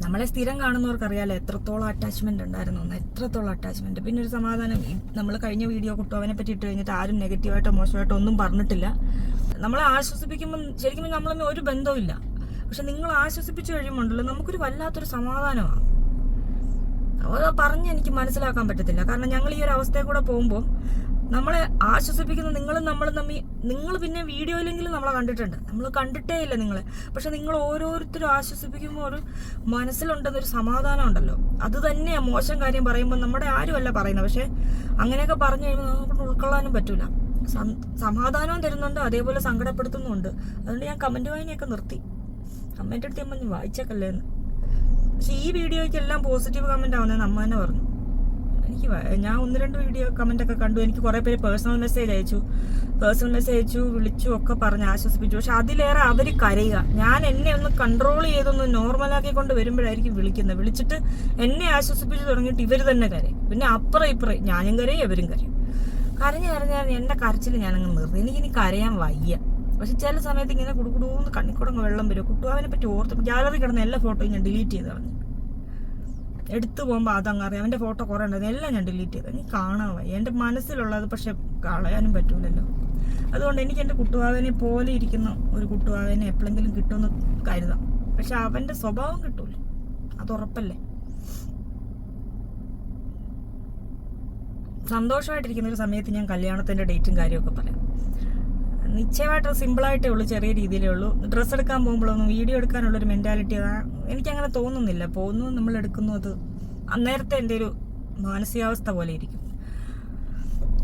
നമ്മളെ സ്ഥിരം കാണുന്നവർക്ക് അറിയാലോ എത്രത്തോളം അറ്റാച്ച്മെന്റ് ഉണ്ടായിരുന്നു. എത്രത്തോളം അറ്റാച്ച്മെന്റ് പിന്നെ ഒരു സമാധാനം. നമ്മൾ കഴിഞ്ഞ വീഡിയോ കുട്ടുവനെ പറ്റി ഇട്ട് കഴിഞ്ഞിട്ട് ആരും നെഗറ്റീവായിട്ടോ മോശമായിട്ടോ ഒന്നും പറഞ്ഞിട്ടില്ല. നമ്മളെ ആശ്വസിപ്പിക്കുമ്പോൾ ശരിക്കും നമ്മളൊന്നും ഒരു ബന്ധവുമില്ല. പക്ഷെ നിങ്ങൾ ആശ്വസിപ്പിച്ചു കഴിയുമ്പോണ്ടല്ലോ നമുക്കൊരു വല്ലാത്തൊരു സമാധാനമാണ് പറഞ്ഞ് എനിക്ക് മനസ്സിലാക്കാൻ പറ്റത്തില്ല. കാരണം ഞങ്ങൾ ഈ ഒരു അവസ്ഥയിൽ കൂടെ പോകുമ്പോൾ നമ്മളെ ആശ്വസിപ്പിക്കുന്ന നിങ്ങളും നമ്മളും തമ്മിൽ നിങ്ങൾ പിന്നെ വീഡിയോയിലെങ്കിലും നമ്മളെ കണ്ടിട്ടുണ്ട്. നമ്മൾ കണ്ടിട്ടേ ഇല്ല നിങ്ങളെ. പക്ഷെ നിങ്ങൾ ഓരോരുത്തരും ആശ്വസിപ്പിക്കുമ്പോൾ ഒരു മനസ്സിലുണ്ടെന്നൊരു സമാധാനം ഉണ്ടല്ലോ. അത് തന്നെയാണ് മോശം കാര്യം പറയുമ്പോൾ നമ്മുടെ ആരുമല്ല പറയുന്നത്. പക്ഷെ അങ്ങനെയൊക്കെ പറഞ്ഞു കഴിയുമ്പോൾ നമുക്ക് ഉൾക്കൊള്ളാനും പറ്റൂല. സമാധാനവും തരുന്നുണ്ട് അതേപോലെ സങ്കടപ്പെടുത്തുന്നുണ്ട് അതുകൊണ്ട് ഞാൻ കമന്റ് വായനയൊക്കെ നിർത്തി. കമന്റ് എടുത്ത് ഞാൻ പറഞ്ഞു വായിച്ചേക്കല്ലേ എന്ന്. പക്ഷെ ഈ വീഡിയോയ്ക്ക് എല്ലാം പോസിറ്റീവ് കമന്റ് ആവുന്നതെന്ന് അമ്മ തന്നെ പറഞ്ഞു. എനിക്ക് ഞാൻ ഒന്ന് രണ്ട് വീഡിയോ കമന്റ് ഒക്കെ കണ്ടു. എനിക്ക് കുറേ പേര് പേഴ്സണൽ മെസ്സേജ് അയച്ചു. പേഴ്സണൽ മെസ്സേജ് അയച്ചു വിളിച്ചു ഒക്കെ പറഞ്ഞ് ആശ്വസിപ്പിച്ചു. പക്ഷെ അതിലേറെ അവർ കരയുക. ഞാൻ എന്നെ ഒന്ന് കൺട്രോൾ ചെയ്തൊന്ന് നോർമലാക്കി കൊണ്ട് വരുമ്പോഴായിരിക്കും വിളിക്കുന്നത്. വിളിച്ചിട്ട് എന്നെ ആശ്വസിപ്പിച്ച് തുടങ്ങിയിട്ട് ഇവർ തന്നെ കരയും. പിന്നെ അപ്പുറം ഇപ്പുറം ഞാനും കരയും ഇവരും കരയും. കരഞ്ഞ് കരഞ്ഞ് കരഞ്ഞ് എന്റെ കരച്ചിൽ ഞാനങ്ങ് നിർത്തി എനിക്കിനി കരയാൻ വയ്യ. പക്ഷെ ചില സമയത്ത് ഇങ്ങനെ കുടുകുടൂന്ന് കണ്ണിക്കൂടങ്ങ് വെള്ളം വരും. കുട്ടുവാവിനെ പറ്റി ഓർത്ത് ഗാലറി കിടന്ന എല്ലാ ഫോട്ടോയും ഞാൻ ഡിലീറ്റ് ചെയ്ത് കളഞ്ഞു എടുത്തു പോകുമ്പോൾ അതങ്ങ് അറിയാം. അവന്റെ ഫോട്ടോ കുറേ ഉണ്ടായിരുന്നു. എല്ലാം ഞാൻ ഡിലീറ്റ് ചെയ്തു. എനിക്ക് കാണാൻ എന്റെ മനസ്സിലുള്ളത് പക്ഷെ കളയാനും പറ്റൂലല്ലോ. അതുകൊണ്ട് എനിക്ക് എന്റെ കുട്ടുവാവനെ പോലെ ഇരിക്കുന്ന ഒരു കുട്ടുവാവനെ എപ്പോഴെങ്കിലും കിട്ടുമെന്ന് കരുതാം. പക്ഷെ അവന്റെ സ്വഭാവം കിട്ടൂല. അത് ഉറപ്പല്ലേ? സന്തോഷമായിട്ടിരിക്കുന്ന ഒരു സമയത്ത് ഞാൻ കല്യാണത്തിന്റെ ഡേറ്റും കാര്യമൊക്കെ പറയാം. നിശ്ചയമായിട്ട് സിമ്പിളായിട്ടേ ഉള്ളൂ ചെറിയ രീതിയിലേ ഉള്ളൂ. ഡ്രസ്സ് എടുക്കാൻ പോകുമ്പോഴൊന്നും വീഡിയോ എടുക്കാനുള്ള ഒരു മെന്റാലിറ്റി എനിക്കങ്ങനെ തോന്നുന്നില്ല. പോകുന്നു നമ്മൾ എടുക്കുന്നു അത് അന്നേരത്തെ എന്റെ ഒരു മാനസികാവസ്ഥ പോലെ ഇരിക്കും.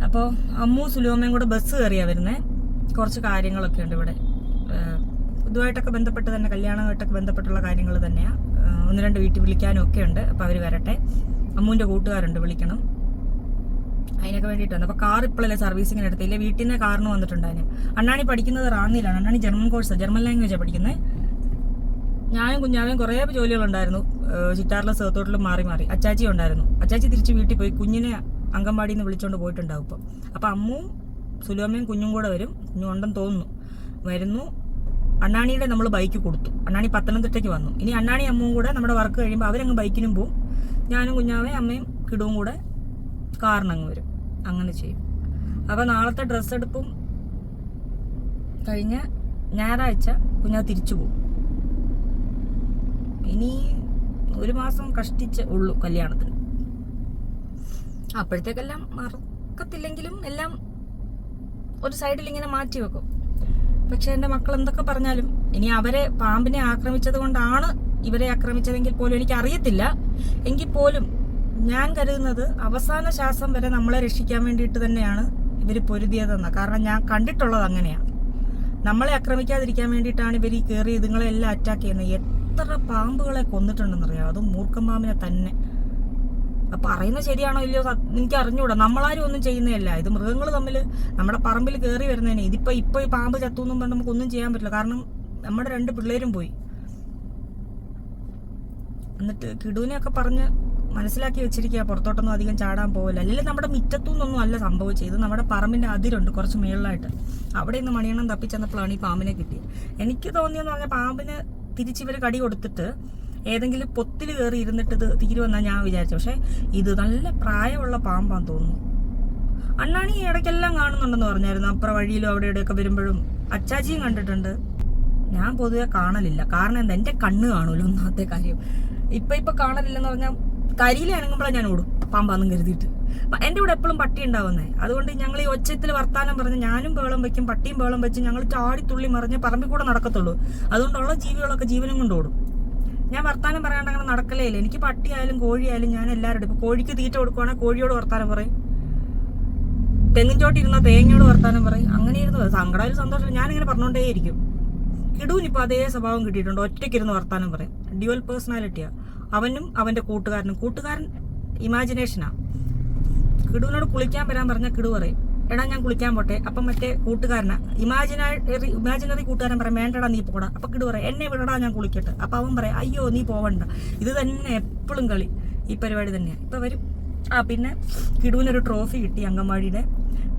അപ്പോൾ അമ്മു സുലോമയും കൂടെ ബസ് കയറിയാ വരുന്നേ. കുറച്ച് കാര്യങ്ങളൊക്കെ ഉണ്ട് ഇവിടെ. ഇതുമായിട്ടൊക്കെ ബന്ധപ്പെട്ട് തന്നെ കല്യാണമായിട്ടൊക്കെ ബന്ധപ്പെട്ടുള്ള കാര്യങ്ങൾ തന്നെയാണ് ഒന്ന് രണ്ട് വീട്ടിൽ വിളിക്കാനും ഒക്കെ ഉണ്ട്. അപ്പോൾ അവർ വരട്ടെ. അമ്മുവിന്റെ കൂട്ടുകാരുണ്ട് വിളിക്കണം. അതിനൊക്കെ വേണ്ടിയിട്ട് വന്നു അപ്പോൾ കാർ ഇപ്പോഴല്ലേ സർവീസിങ്ങിന് എടുത്തില്ല വീട്ടിൽ നിന്ന് കാറിന് വന്നിട്ടുണ്ടായിരുന്നു അണ്ണാണി പഠിക്കുന്നത് റാന്നിയിലാണ്. അണ്ണാണി ജർമ്മൻ കോഴ്സ് ജർമ്മൻ ലാംഗ്വേജാണ് പഠിക്കുന്നത് ഞാനും കുഞ്ഞാവും കുറേ ജോലികളുണ്ടായിരുന്നു. ചിറ്റാറിലെ സേത്തോട്ടിലും മാറി മാറി. അച്ചാച്ചി ഉണ്ടായിരുന്നു. അച്ചാച്ചി തിരിച്ച് വീട്ടിൽ പോയി കുഞ്ഞിനെ അംഗൻവാടിയിൽ നിന്ന് വിളിച്ചുകൊണ്ട് പോയിട്ടുണ്ടാവും ഇപ്പം. അപ്പം അമ്മുവും സുലോമയും കുഞ്ഞും കൂടെ വരും. കുഞ്ഞു ഉണ്ടെന്ന് തോന്നുന്നു. വരുന്നു. അണ്ണാണിയുടെ നമ്മൾ ബൈക്ക് കൊടുത്തു. അണ്ണാണി പത്തനംതിട്ടയ്ക്ക് വന്നു. ഇനി അണ്ണാണി അമ്മയും കൂടെ നമ്മുടെ വർക്ക് കഴിയുമ്പോൾ അവരങ്ങ് ബൈക്കിനും പോവും. ഞാനും കുഞ്ഞാവേ അമ്മയും കിടവും കൂടെ കാറിനങ്ങ് വരും. അങ്ങനെ ചെയ്യും. അപ്പോൾ നാളത്തെ ഡ്രസ്സ് എടുപ്പും കഴിഞ്ഞ ഞായറാഴ്ച കുഞ്ഞാ തിരിച്ചു പോകും. ഇനി ഒരു മാസം കഷ്ടിച്ച് ഉള്ളൂ കല്യാണത്തിന്. അപ്പോഴത്തേക്കെല്ലാം മറക്കത്തില്ലെങ്കിലും എല്ലാം ഒരു സൈഡിൽ ഇങ്ങനെ മാറ്റി വെക്കും. പക്ഷെ എന്റെ മക്കൾ എന്തൊക്കെ പറഞ്ഞാലും ഇനി അവരെ പാമ്പിനെ ആക്രമിച്ചത് കൊണ്ടാണ് ഇവരെ ആക്രമിച്ചതെങ്കിൽ പോലും എനിക്ക് അറിയത്തില്ല എങ്കിൽ പോലും ഞാൻ കരുതുന്നത് അവസാന ശ്വാസം വരെ നമ്മളെ രക്ഷിക്കാൻ വേണ്ടിയിട്ട് തന്നെയാണ് ഇവർ പൊരുതിയതെന്ന്. കാരണം ഞാൻ കണ്ടിട്ടുള്ളത് അങ്ങനെയാണ് നമ്മളെ ആക്രമിക്കാതിരിക്കാൻ വേണ്ടിയിട്ടാണ് ഇവർ ഈ കയറി ഇതുങ്ങളെ എല്ലാം അറ്റാക്ക് ചെയ്യുന്നത്. എത്ര പാമ്പുകളെ കൊന്നിട്ടുണ്ടെന്നറിയാം അതും പാമ്പിനെ തന്നെ. അപ്പം പറയുന്നത് ശരിയാണോ ഇല്ലയോ എനിക്ക് അറിഞ്ഞൂടാ. നമ്മളാരും ഒന്നും ചെയ്യുന്നതല്ല. ഇത് മൃഗങ്ങൾ തമ്മിൽ നമ്മുടെ പറമ്പിൽ കയറി വരുന്നതിന്. ഇതിപ്പോൾ ഇപ്പോൾ ഈ പാമ്പ് ചത്തു എന്നും പറഞ്ഞ് നമുക്കൊന്നും ചെയ്യാൻ പറ്റില്ല. കാരണം നമ്മുടെ രണ്ട് പിള്ളേരും പോയി. എന്നിട്ട് കിടുവിനെയൊക്കെ പറഞ്ഞ് മനസ്സിലാക്കി വെച്ചിരിക്കുക പുറത്തോട്ടൊന്നും അധികം ചാടാൻ പോകില്ല അല്ലെങ്കിൽ നമ്മുടെ മുറ്റത്തുനിന്നൊന്നും അല്ല സംഭവിച്ചത്. നമ്മുടെ പറമ്പിന്റെ അതിരുണ്ട് കുറച്ച് മേളിലായിട്ട്. അവിടെ നിന്ന് മണിയണ്ണം തപ്പിച്ചെന്നപ്പോഴാണ് ഈ പാമ്പിനെ കിട്ടിയത്. എനിക്ക് തോന്നിയെന്ന് പറഞ്ഞാൽ പാമ്പിന് തിരിച്ചിവർ കടി കൊടുത്തിട്ട് ഏതെങ്കിലും പൊത്തിൽ കയറി ഇരുന്നിട്ട് ഇത് തീരുമെന്നാണ് ഞാൻ വിചാരിച്ചത്. പക്ഷേ ഇത് നല്ല പ്രായമുള്ള പാമ്പാന്ന് തോന്നുന്നു. അണ്ണാണി ഇടയ്ക്കെല്ലാം കാണുന്നുണ്ടെന്ന് പറഞ്ഞായിരുന്നു. അപ്പുറ വഴിയിലും അവിടെ ഇവിടെയൊക്കെ വരുമ്പോഴും അച്ചാച്ചിയും കണ്ടിട്ടുണ്ട്. ഞാൻ പൊതുവെ കാണലില്ല. കാരണം എന്താ? എന്റെ കണ്ണ് കാണൂല? ഒന്നാമത്തെ കാര്യം. ഇപ്പൊ ഇപ്പൊ കാണലില്ലെന്ന് പറഞ്ഞാൽ കരിയിൽ ഇണങ്ങുമ്പോഴാണ് ഞാൻ ഓടും. പാമ്പാന്നും കരുതിയിട്ട്. എന്റെ കൂടെ എപ്പോഴും പട്ടി ഉണ്ടാവുന്നേ. അതുകൊണ്ട് ഞങ്ങൾ ഈ ഒച്ചത്തിൽ വർത്താനം പറഞ്ഞ് ഞാനും ബേളം വെക്കും പട്ടിയും ബേളം വെച്ച് ഞങ്ങൾ ചാടി തുള്ളി മറിഞ്ഞ് പറമ്പിൽ കൂടെ നടക്കത്തുള്ളൂ. അതുകൊണ്ടുള്ള ജീവികളൊക്കെ ജീവനും കൊണ്ട് ഓടും. ഞാൻ വർത്താനം പറയാണ്ട് അങ്ങനെ നടക്കലേ ഇല്ല എനിക്ക് പട്ടിയായാലും കോഴിയായാലും ഞാൻ എല്ലാവരോടും ഇപ്പൊ കോഴിക്ക് തീറ്റ കൊടുക്കുവാണെങ്കിൽ കോഴിയോട് വർത്താനം പറയും. തെങ്ങിൻ ചോട്ടിരുന്ന തേങ്ങയോട് വർത്താനം പറയും. അങ്ങനെ ഇരുന്നു സങ്കടമായാലും സന്തോഷം. ഞാനിങ്ങനെ പറഞ്ഞുകൊണ്ടേയിരിക്കും കിടൂനിപ്പോ അതേ സ്വഭാവം കിട്ടിയിട്ടുണ്ട്. ഒറ്റയ്ക്കിരുന്ന് വർത്താനം പറയും. ഡ്യുവൽ പേഴ്സണാലിറ്റിയാ. അവനും അവന്റെ കൂട്ടുകാരനും. കൂട്ടുകാരൻ ഇമാജിനേഷനാ കിടുവിനോട് കുളിക്കാൻ വരാൻ പറഞ്ഞ കിടു പറയും. എടാ ഞാൻ കുളിക്കാൻ പോട്ടെ. അപ്പം മറ്റേ കൂട്ടുകാരനാ. ഇമാജിനറി ഇമാജിനറി കൂട്ടുകാരൻ പറയാം വേണ്ടടാ നീ പോടാ. അപ്പൊ കിടു പറയാം എന്നെ വിടടാ ഞാൻ കുളിക്കട്ടെ. അപ്പൊ അവൻ പറയാം അയ്യോ നീ പോവണ്ട. ഇത് തന്നെ എപ്പോഴും കളി. ഈ പരിപാടി തന്നെയാണ് ഇപ്പൊ വരും. ആ പിന്നെ കിടുവിനൊരു ട്രോഫി കിട്ടി അങ്കൻവാടിയുടെ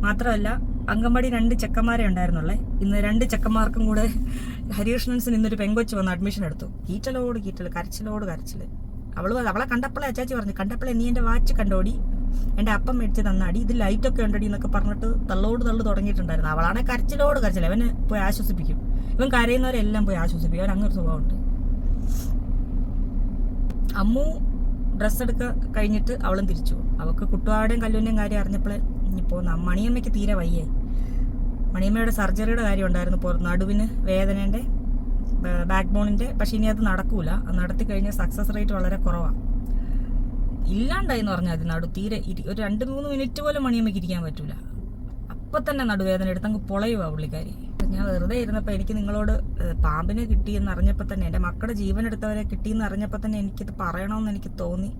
മാത്രമല്ല അങ്കൻവാടി രണ്ട് ചെക്കന്മാരെ ഉണ്ടായിരുന്നുള്ളേ. ഇന്ന് രണ്ട് ചെക്കന്മാർക്കും കൂടെ ഹരികൃഷ്ണൻസിന് ഇന്നൊരു പെങ്കൊച്ച് വന്ന് അഡ്മിഷൻ എടുത്തു. കീറ്റലോട് കീറ്റൽ കരച്ചിലോട് കരച്ചിൽ അവൾ അവളെ കണ്ടപ്പോളെ അച്ചാച്ചി പറഞ്ഞു കണ്ടപ്പോളെ നീ എന്റെ വാച്ച് കണ്ടോടി? എന്റെ അപ്പം മേടിച്ച് തന്നാടി. ഇത് ലൈറ്റൊക്കെ ഉണ്ടടി എന്നൊക്കെ പറഞ്ഞിട്ട് തള്ളോട് തള്ളു തുടങ്ങിയിട്ടുണ്ടായിരുന്നു. അവളാണെ കരച്ചിലോട് കരച്ചിൽ അവന് പോയി ആശ്വസിപ്പിക്കും. ഇവൻ കരയുന്നവരെല്ലാം പോയി ആശ്വസിപ്പിക്കും. അവൻ അങ്ങനെ സ്വഭാവമുണ്ട്. അമ്മു ഡ്രസ്സ് എടുക്ക കഴിഞ്ഞിട്ട് അവളും തിരിച്ചു. അവൾക്ക് കുട്ടുവാടേയും കല്ലുവിന്റെയും കാര്യം അറിഞ്ഞപ്പോഴേ ഇനിയിപ്പോൾ മണിയമ്മയ്ക്ക് തീരെ വയ്യേ. മണിയമ്മയുടെ സർജറിയുടെ കാര്യം ഉണ്ടായിരുന്നു. പോ നടുവിന് വേദനേന്റെ ബാക്ക് ബോണിന്റെ പക്ഷേ ഇനി അത് നടക്കൂല. നടത്തി കഴിഞ്ഞാൽ സക്സസ് റേറ്റ് വളരെ കുറവാണ് ഇല്ലാണ്ടായി എന്ന് പറഞ്ഞാൽ അത് നടു. തീരെ ഒരു രണ്ട് മൂന്ന് മിനിറ്റ് പോലും മണിയമ്മയ്ക്ക് ഇരിക്കാൻ പറ്റൂല. അപ്പം തന്നെ നടുവേദന എടുത്തങ്ങ് പൊളയുവാ പുള്ളിക്കാരി. ഞാൻ വെറുതെ ഇരുന്നപ്പോൾ എനിക്ക് നിങ്ങളോട് പാമ്പിനെ കിട്ടിയെന്ന് അറിഞ്ഞപ്പോൾ തന്നെ എന്റെ മക്കളുടെ ജീവൻ എടുത്തവരെ കിട്ടിയെന്ന് അറിഞ്ഞപ്പോൾ തന്നെ എനിക്കിത് പറയണമെന്ന് എനിക്ക് തോന്നി.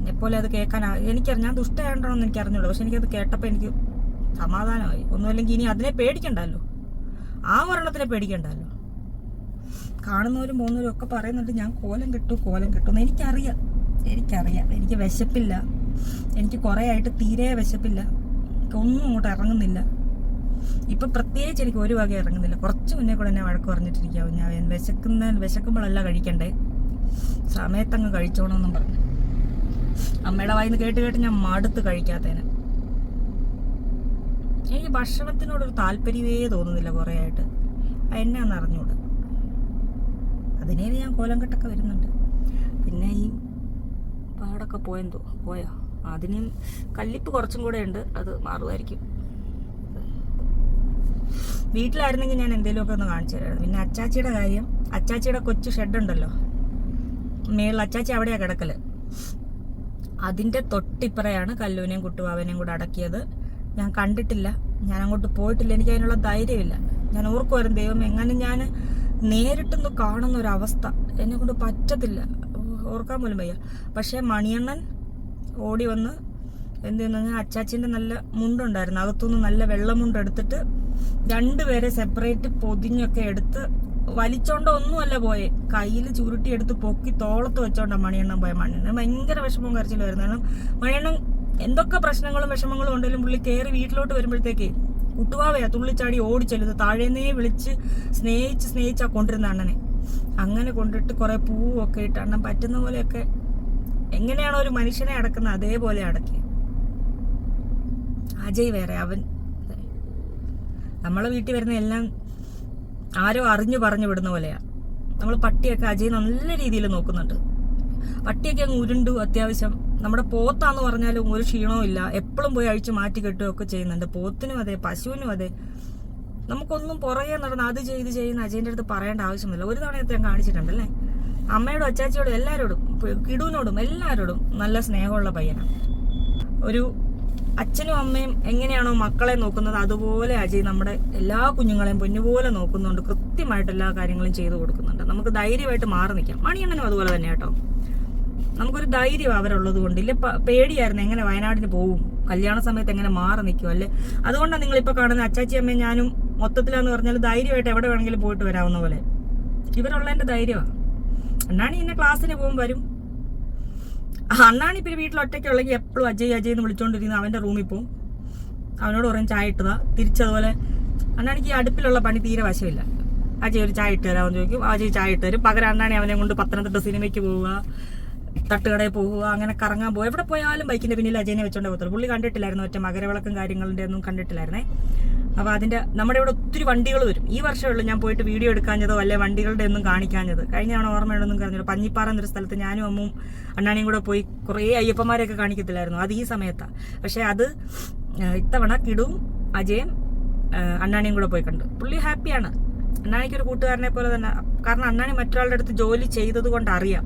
എന്നെപ്പോലെ അത് കേൾക്കാൻ എനിക്കറിയാം ഞാൻ ദുഷ്ടയാണ്ടോന്ന് എനിക്ക് അറിഞ്ഞുള്ളൂ പക്ഷെ എനിക്കത് കേട്ടപ്പോൾ എനിക്ക് സമാധാനമായി. ഒന്നുമല്ലെങ്കിൽ ഇനി അതിനെ പേടിക്കണ്ടല്ലോ. ആ മരണത്തിനെ പേടിക്കണ്ടല്ലോ. കാണുന്നവരും പോകുന്നവരും ഒക്കെ പറയുന്നുണ്ട് ഞാൻ കോലം കിട്ടും കോലം കിട്ടും എന്ന്. എനിക്കറിയാം. എനിക്കറിയാം. എനിക്ക് വിശപ്പില്ല. എനിക്ക് കുറേ ആയിട്ട് തീരെ വിശപ്പില്ല. ഒന്നും അങ്ങോട്ട് ഇറങ്ങുന്നില്ല. ഇപ്പൊ പ്രത്യേകിച്ച് എനിക്ക് ഒരു വക ഇറങ്ങുന്നില്ല. കുറച്ച് മുന്നേ കൂടെ എന്നെ വഴക്ക് പറഞ്ഞിട്ടിരിക്കാവും ഞാൻ വിശക്കുന്ന വിശക്കുമ്പോഴല്ല കഴിക്കണ്ടേ. സമയത്തങ്ങ് കഴിച്ചോണമെന്നും പറഞ്ഞു. അമ്മയുടെ വായിന്ന് കേട്ട് കേട്ട് ഞാൻ മടുത്ത് കഴിക്കാത്തേന്. എനിക്ക് ഭക്ഷണത്തിനോടൊരു താല്പര്യമേ തോന്നുന്നില്ല കുറേ ആയിട്ട് എന്നാന്ന് അറിഞ്ഞൂട്. അതിനേ ഞാൻ കോലം കെട്ടൊക്കെ വരുന്നുണ്ട്. പിന്നെ ഈ പാടൊക്കെ പോയെന്തോ? പോയോ? അതിനും കല്ലിപ്പ് കുറച്ചും കൂടെ ഉണ്ട്. അത് മാറുമായിരിക്കും. വീട്ടിലായിരുന്നെങ്കിൽ ഞാൻ എന്തെങ്കിലുമൊക്കെ ഒന്ന് കാണിച്ചു തരാം. പിന്നെ അച്ചാച്ചിയുടെ കാര്യം. അച്ചാച്ചിയുടെ കൊച്ചു ഷെഡുണ്ടല്ലോ. മേളിൽ അച്ചാച്ചി അവിടെയാണ് കിടക്കൽ. അതിന്റെ തൊട്ടിപ്പറയാണ് കല്ലൂനെയും കുട്ടുവാവനെയും കൂടെ അടക്കിയത്. ഞാൻ കണ്ടിട്ടില്ല. ഞാൻ അങ്ങോട്ട് പോയിട്ടില്ല. എനിക്ക് അതിനുള്ള ധൈര്യമില്ല. ഞാൻ ഓർക്കുമായിരുന്നു ദൈവം എങ്ങനെ ഞാൻ നേരിട്ടൊന്ന് കാണുന്ന ഒരു അവസ്ഥ എന്നെ കൊണ്ട് പറ്റത്തില്ല. ഓർക്കാൻ പോലും വയ്യ. പക്ഷേ മണിയണ്ണൻ ഓടി വന്ന് എന്ത് ചെയ്യുന്ന അച്ചാച്ചിന്റെ നല്ല മുണ്ടുണ്ടായിരുന്നു. അകത്തുനിന്ന് നല്ല വെള്ളമുണ്ട് എടുത്തിട്ട് രണ്ടുപേരെ സെപ്പറേറ്റ് പൊതിഞ്ഞൊക്കെ എടുത്ത് വലിച്ചോണ്ടോ ഒന്നുമല്ല പോയെ. കയ്യിൽ ചുരുട്ടിയെടുത്ത് പൊക്കി തോളത്ത് വെച്ചോണ്ടാ മണിയണ്ണൻ പോയ. മണിയണ്ണൻ ഭയങ്കര വിഷമവും കരച്ചിലും വരുന്നത് കാരണം മണിയണ്ണൻ എന്തൊക്കെ പ്രശ്നങ്ങളും വിഷമങ്ങളും ഉണ്ടെങ്കിലും പുള്ളി കയറി വീട്ടിലോട്ട് വരുമ്പോഴത്തേക്ക് കുട്ടുവാവയാ തുള്ളിച്ചാടി ഓടിച്ചെല്ലുന്നത്. താഴേന്നേ വിളിച്ച് സ്നേഹിച്ച് സ്നേഹിച്ചാ കൊണ്ടിരുന്ന അണ്ണനെ. അങ്ങനെ കൊണ്ടിട്ട് കുറെ പൂവൊക്കെ ഇട്ട് അണ്ണൻ പറ്റുന്ന പോലെയൊക്കെ എങ്ങനെയാണോ ഒരു മനുഷ്യനെ അടക്കുന്നത് അതേപോലെ അടക്കി. അജയ് വേറെ അവൻ. നമ്മളെ വീട്ടിൽ വരുന്ന എല്ലാം ആരോ അറിഞ്ഞു പറഞ്ഞു വിടുന്ന പോലെയാ. നമ്മൾ പട്ടിയൊക്കെ അജയ് നല്ല രീതിയിൽ നോക്കുന്നുണ്ട്. പട്ടിയൊക്കെ അങ്ങ് ഉരുണ്ടു അത്യാവശ്യം. നമ്മുടെ പോത്താന്ന് പറഞ്ഞാലും ഒരു ക്ഷീണവും ഇല്ല. എപ്പോഴും പോയി അഴിച്ച് മാറ്റി കെട്ടുകയൊക്കെ ചെയ്യുന്നുണ്ട്. പോത്തിനും അതെ പശുവിനും അതെ. നമുക്കൊന്നും പുറകെ നടന്ന് അത് ചെയ്ത് ചെയ്യുന്ന അജയന്റെ അടുത്ത് പറയേണ്ട ആവശ്യമില്ല ഒരു തവണയത്തെ കാണിച്ചിട്ടുണ്ട് കാണിച്ചിട്ടുണ്ടല്ലേ അമ്മയോടും അച്ചാച്ചിയോടും എല്ലാവരോടും കിടുവിനോടും എല്ലാവരോടും നല്ല സ്നേഹമുള്ള പയ്യനാണ് ഒരു അച്ഛനും അമ്മയും എങ്ങനെയാണോ മക്കളെ നോക്കുന്നത് അതുപോലെ അജയ് നമ്മുടെ എല്ലാ കുഞ്ഞുങ്ങളെയും പൊന്നുപോലെ നോക്കുന്നുണ്ട് കൃത്യമായിട്ട് എല്ലാ കാര്യങ്ങളും ചെയ്തു കൊടുക്കുന്നുണ്ട്. നമുക്ക് ധൈര്യമായിട്ട് മാറി നിൽക്കാം. മണിയണ്ണനും അതുപോലെ തന്നെ കേട്ടോ. നമുക്കൊരു ധൈര്യം അവരുള്ളത് കൊണ്ട്. ഇല്ല പേടിയായിരുന്നു എങ്ങനെ വയനാടിന് പോവും? കല്യാണ സമയത്ത് എങ്ങനെ മാറി നിൽക്കും അല്ലേ? അതുകൊണ്ടാണ് നിങ്ങളിപ്പോൾ കാണുന്ന അച്ചാച്ചി അമ്മയും ഞാനും മൊത്തത്തിലാന്ന് പറഞ്ഞാൽ ധൈര്യമായിട്ട് എവിടെ വേണമെങ്കിലും പോയിട്ട് വരാവുന്ന പോലെ. ഇവരുള്ളതിന്റെ ധൈര്യമാണ് എന്നാണ് ഇന്നെ ക്ലാസ്സിന് പോകുമ്പോൾ വരും. അണ്ണാണി ഇപ്പൊ വീട്ടിൽ ഒറ്റയ്ക്കുള്ളെങ്കിൽ എപ്പോഴും അജയ് അജയ് എന്ന് വിളിച്ചോണ്ടിരുന്ന അവന്റെ റൂമിൽ പോവും. അവനോട് പറയും ചായ ഇട്ടതാ. തിരിച്ചതുപോലെ അണ്ണാണിക്ക് ഈ അടുപ്പിലുള്ള പണി തീരെ വശമില്ല. അജയ് ഒരു ചായ ഇട്ട് തരാമെന്ന് ചോദിക്കും. അജയ് ചായ ഇട്ട് തരും. പകരം അണ്ണാണി അവനെ കൊണ്ട് പത്തനംതിട്ട സിനിമയ്ക്ക് പോവുക. തട്ടുകടയിൽ പോവുക അങ്ങനെ കറങ്ങാൻ പോകുക എവിടെ പോയാലും ബൈക്കിന്റെ പിന്നിൽ അജയനെ വെച്ചോണ്ടേ പോകത്തുള്ളൂ. പുള്ളി കണ്ടിട്ടില്ലായിരുന്നു ഒറ്റ മകരവിളക്കും കാര്യങ്ങളുടെ ഒന്നും കണ്ടിട്ടില്ലായിരുന്നേ. അപ്പോൾ അതിന്റെ നമ്മുടെ ഇവിടെ ഒത്തിരി വണ്ടികൾ വരും. ഈ വർഷമുള്ളൂ ഞാൻ പോയിട്ട് വീഡിയോ എടുക്കാഞ്ഞതോ അല്ലെ വണ്ടികളുടെ ഒന്നും കാണിക്കാഞ്ഞത്. കഴിഞ്ഞ തവണ ഓർമ്മയുണ്ടെന്നും പറഞ്ഞില്ല പഞ്ഞിപ്പാറ എന്നൊരു സ്ഥലത്ത് ഞാനും അമ്മും അണ്ണാണിയും കൂടെ പോയി കുറേ അയ്യപ്പന്മാരെയൊക്കെ കാണിക്കത്തില്ലായിരുന്നു. അത് ഈ സമയത്താണ് പക്ഷേ അത് ഇത്തവണ കിടുവും അജയും അണ്ണാനിയും കൂടെ പോയി കണ്ടു. പുള്ളി ഹാപ്പിയാണ്. അണ്ണാണിക്ക് ഒരു കൂട്ടുകാരനെ പോലെ തന്നെ. കാരണം അണ്ണാണി മറ്റൊരാളുടെ അടുത്ത് ജോലി ചെയ്തത് കൊണ്ട് അറിയാം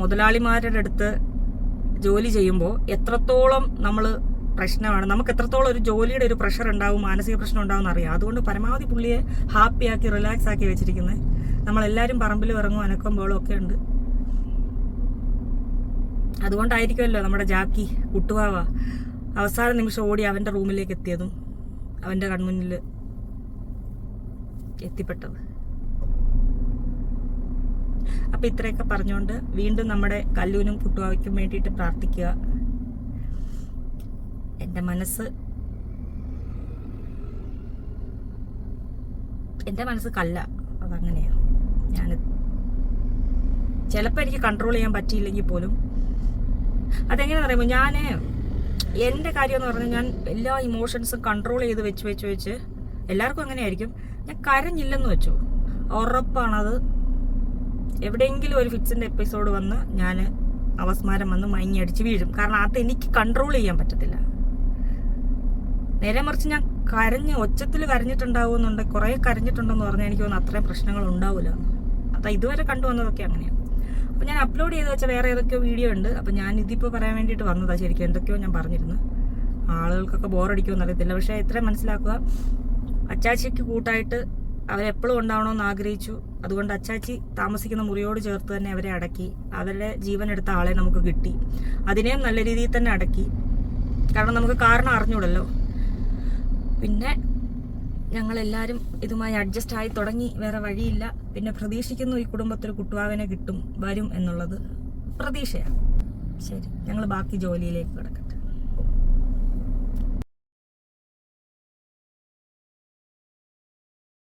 മുതലാളിമാരുടെ അടുത്ത് ജോലി ചെയ്യുമ്പോൾ എത്രത്തോളം നമ്മൾ പ്രശ്നമാണ്. നമുക്ക് എത്രത്തോളം ഒരു ജോലിയുടെ ഒരു പ്രഷർ ഉണ്ടാവും മാനസിക പ്രശ്നം ഉണ്ടാവും അറിയാം അതുകൊണ്ട് പരമാവധി പുള്ളിയെ ഹാപ്പി ആക്കി റിലാക്സ് ആക്കി വെച്ചിരിക്കുന്നത് നമ്മളെല്ലാവരും പറമ്പിൽ ഇറങ്ങും അനക്കം ബോളും ഒക്കെ ഉണ്ട്. അതുകൊണ്ടായിരിക്കുമല്ലോ നമ്മുടെ ജാക്കി കുട്ടുവാവ അവസാന നിമിഷം ഓടി അവന്റെ റൂമിലേക്ക് എത്തിയതും അവന്റെ കൺമുന്നിൽ എത്തിപ്പെട്ടത്. അപ്പൊ ഇത്രയൊക്കെ പറഞ്ഞുകൊണ്ട് വീണ്ടും നമ്മുടെ കല്ലൂനും കുട്ടുവാവയ്ക്കും വേണ്ടിയിട്ട് പ്രാർത്ഥിക്കുക. എന്റെ മനസ്സ് എന്റെ മനസ്സ് കല്ല. അതങ്ങനെയാണ് ഞാൻ ചിലപ്പോൾ എനിക്ക് കൺട്രോൾ ചെയ്യാൻ പറ്റിയില്ലെങ്കിൽ പോലും. അതെങ്ങനെയാണെന്ന് പറയുമ്പോൾ ഞാൻ എന്റെ കാര്യം എന്ന് പറഞ്ഞാൽ ഞാൻ എല്ലാ ഇമോഷൻസും കൺട്രോൾ ചെയ്ത് വെച്ച് വെച്ച് വെച്ച് എല്ലാവർക്കും അങ്ങനെയായിരിക്കും. ഞാൻ കരഞ്ഞില്ലെന്ന് വെച്ചു. ഉറപ്പാണത് എവിടെയെങ്കിലും ഒരു ഫിക്സിന്റെ എപ്പിസോഡ് വന്ന് ഞാൻ അവസ്മാരം വന്ന് മയങ്ങി അടിച്ച് വീഴും. കാരണം അത് എനിക്ക് കൺട്രോൾ ചെയ്യാൻ പറ്റത്തില്ല. നേരെ മറിച്ച് ഞാൻ കരഞ്ഞ് ഒച്ചത്തിൽ കരഞ്ഞിട്ടുണ്ടാവുമെന്നുണ്ട് കുറേ കരഞ്ഞിട്ടുണ്ടെന്ന് പറഞ്ഞാൽ എനിക്ക് തോന്നുന്നു അത്രയും പ്രശ്നങ്ങൾ ഉണ്ടാവില്ല അപ്പം ഇതുവരെ കണ്ടുവന്നതൊക്കെ അങ്ങനെയാണ് അപ്പം ഞാൻ അപ്ലോഡ് ചെയ്ത് വെച്ച വേറെ ഏതൊക്കെയോ വീഡിയോ ഉണ്ട്. അപ്പം ഞാൻ ഇതിപ്പോൾ പറയാൻ വേണ്ടിയിട്ട് വന്നതാണ് ശരിക്കും. എന്തൊക്കെയോ ഞാൻ പറഞ്ഞിരുന്നു. ആളുകൾക്കൊക്കെ ബോറടിക്കുമെന്ന് അറിയത്തില്ല. പക്ഷേ ഇത്രയും മനസ്സിലാക്കുക അച്ചാച്ചിക്ക് കൂട്ടായിട്ട് അവരെപ്പോഴും ഉണ്ടാവണമെന്ന് ആഗ്രഹിച്ചു. അതുകൊണ്ട് അച്ചാച്ചി താമസിക്കുന്ന മുറിയോട് ചേർത്ത് തന്നെ അവരെ അടക്കി. അവരുടെ ജീവൻ എടുത്ത ആളെ നമുക്ക് കിട്ടി. അതിനെയും നല്ല രീതിയിൽ തന്നെ അടക്കി. കാരണം നമുക്ക് കാരണം അറിഞ്ഞൂടല്ലോ. പിന്നെ ഞങ്ങളെല്ലാവരും ഇതുമായി അഡ്ജസ്റ്റ് ആയി തുടങ്ങി. വേറെ വഴിയില്ല. പിന്നെ പ്രതീക്ഷിക്കുന്നു ഈ കുടുംബത്തിൽ കുട്ടുവാവിനെ കിട്ടും വരും എന്നുള്ളത് പ്രതീക്ഷയാണ്. ശരി ഞങ്ങൾ ബാക്കി ജോലിയിലേക്ക് കിടക്കാം.